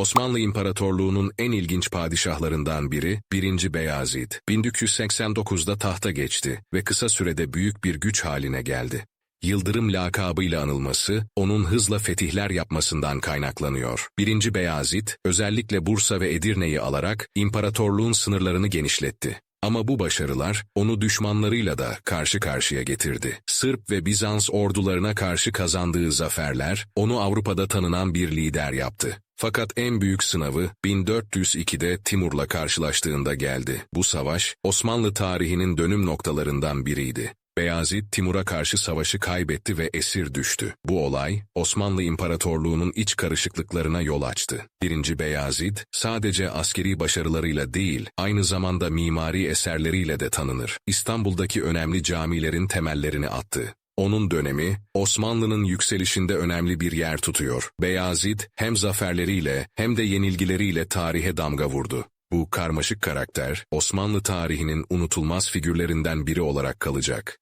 Osmanlı İmparatorluğu'nun en ilginç padişahlarından biri 1. Beyazıt. 1289'da tahta geçti ve kısa sürede büyük bir güç haline geldi. Yıldırım lakabıyla anılması, onun hızla fetihler yapmasından kaynaklanıyor. 1. Beyazıt, özellikle Bursa ve Edirne'yi alarak imparatorluğun sınırlarını genişletti. Ama bu başarılar onu düşmanlarıyla da karşı karşıya getirdi. Sırp ve Bizans ordularına karşı kazandığı zaferler onu Avrupa'da tanınan bir lider yaptı. Fakat en büyük sınavı 1402'de Timur'la karşılaştığında geldi. Bu savaş Osmanlı tarihinin dönüm noktalarından biriydi. Beyazıt Timur'a karşı savaşı kaybetti ve esir düştü. Bu olay Osmanlı İmparatorluğu'nun iç karışıklıklarına yol açtı. 1. Beyazıt sadece askeri başarılarıyla değil, aynı zamanda mimari eserleriyle de tanınır. İstanbul'daki önemli camilerin temellerini attı. Onun dönemi, Osmanlı'nın yükselişinde önemli bir yer tutuyor. Beyazıt hem zaferleriyle hem de yenilgileriyle tarihe damga vurdu. Bu karmaşık karakter, Osmanlı tarihinin unutulmaz figürlerinden biri olarak kalacak.